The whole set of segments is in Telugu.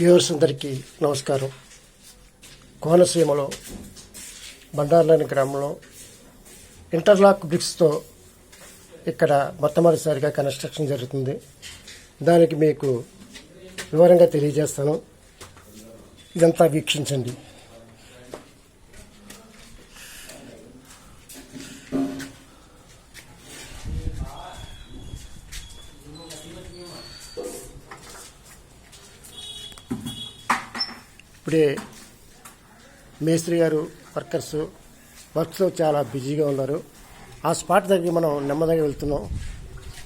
వ్యూవర్స్ అందరికీ నమస్కారం. కోనసీమలో బండార్లని గ్రామంలో ఇంటర్లాక్ బ్రిక్స్తో ఇక్కడ మొట్టమొదటిసారిగా కన్స్ట్రక్షన్ జరుగుతుంది. దానికి మీకు వివరంగా తెలియజేస్తాను. ఇదంతా వీక్షించండి. ఇప్పుడే మేస్త్రి గారు వర్కర్స్ వర్క్స్లో చాలా బిజీగా ఉన్నారు. ఆ స్పాట్ దగ్గరికి మనం నెమ్మదిగా వెళ్తున్నాం.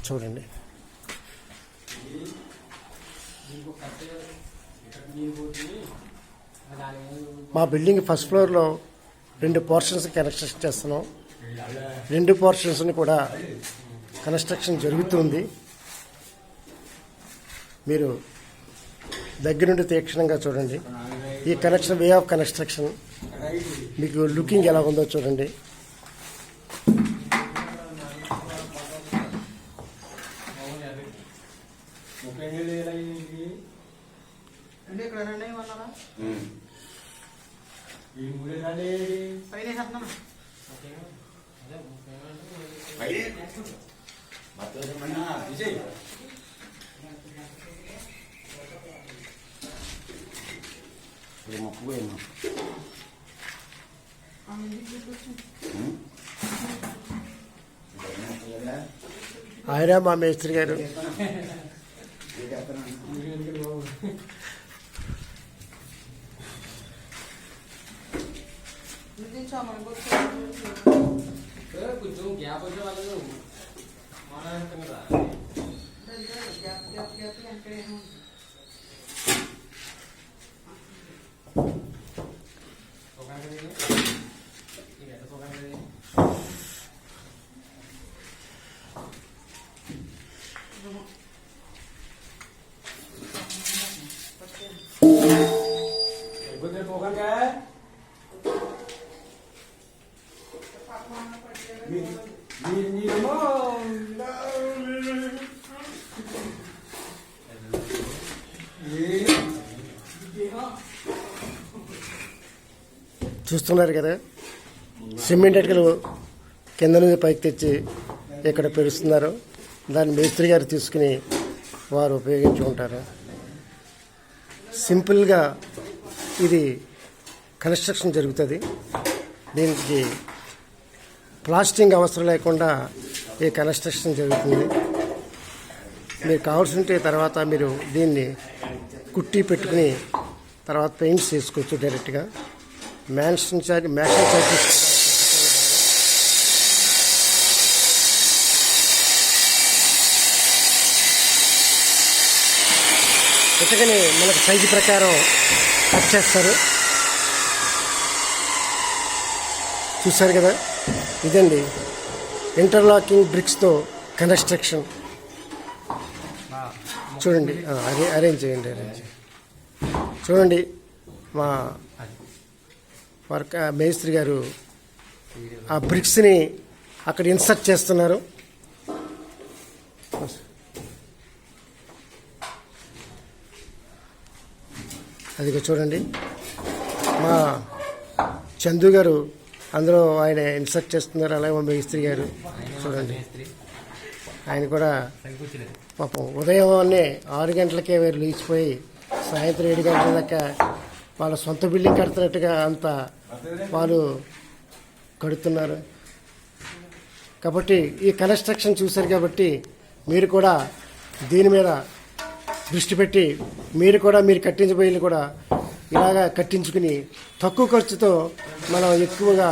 చూడండి. మా బిల్డింగ్ ఫస్ట్ ఫ్లోర్లో రెండు పోర్షన్స్ కన్స్ట్రక్షన్ చేస్తున్నాం. రెండు పోర్షన్స్ని కూడా కన్స్ట్రక్షన్ జరుగుతుంది. మీరు దగ్గరుండి తీక్షణంగా చూడండి. ఈ కనెక్షన్ వే ఆఫ్ కన్స్ట్రక్షన్ మీకు లుకింగ్ ఎలా ఉందో చూడండి. అంటే పైన వేసేస్తున్నాను ఆయన మా మేస్త్రి గారు కొంచెం గ్యాప్ వచ్చే వాళ్ళు మాట్లాడతాం కదా గ్యాప్ గ్యాప్ గ్యాప్ అంటే Mm-hmm. చూస్తున్నారు కదా. సిమెంట్ అటుకలు కింద నుంచి పైకి తెచ్చి ఇక్కడ పెరుస్తున్నారు? దాన్ని మేస్త్రి గారు తీసుకుని వారు ఉపయోగించుకుంటారు సింపుల్గా ఇది కన్స్ట్రక్షన్ జరుగుతుంది. దీనికి ప్లాస్టింగ్ అవసరం లేకుండా ఈ కన్స్ట్రక్షన్ జరుగుతుంది. మీరు కావాల్సి ఉంటే తర్వాత మీరు దీన్ని కుట్టి పెట్టుకుని తర్వాత పెయింట్స్ చేసుకోవచ్చు డైరెక్ట్గా. మ్యాన్షన్ చార్జ్ మ్యాషన్ చార్జెస్ ఇటుకని మనకు సైజు ప్రకారం కట్ చేస్తారు. చూశారు కదా? ఇదండి. ఇంటర్లాకింగ్ బ్రిక్స్తో కన్స్ట్రక్షన్. చూడండి. అరే అరేంజ్ చేయండి అరేంజ్ చేయండి. చూడండి. మా వర్క్ మేస్త్రి గారు ఆ బ్రిక్స్ని అక్కడ ఇన్సర్ట్ చేస్తున్నారు. అదిగో చూడండి. మా చందు గారు అందులో ఆయన ఇన్సర్ట్ చేస్తున్నారు. అలాగే మా మేస్త్రి గారు చూడండి. ఆయన కూడా పాపం ఉదయం ఆరు గంటలకే వీరు లేచిపోయి సాయంత్రం ఏడు గంటల దాకా వాళ్ళ సొంత బిల్డింగ్ కడుతున్నట్టుగా అంత వాళ్ళు కడుతున్నారు. కాబట్టి ఈ కన్స్ట్రక్షన్ చూశారు కాబట్టి మీరు కూడా దీని మీద దృష్టి పెట్టి మీరు కూడా మీరు కట్టించబోయేది కూడా ఇలాగా కట్టించుకుని తక్కువ ఖర్చుతో మనం ఎక్కువగా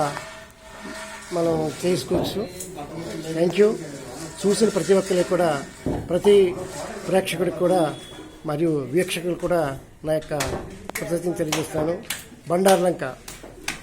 మనం చేసుకోవచ్చు. థ్యాంక్ యూ చూసిన ప్రతి ఒక్కరికి కూడా ప్రతి ప్రేక్షకుడికి కూడా మరియు వీక్షకులకు కూడా నా యొక్క కృతజ్ఞతలు తెలియజేస్తాను. బండార్లంక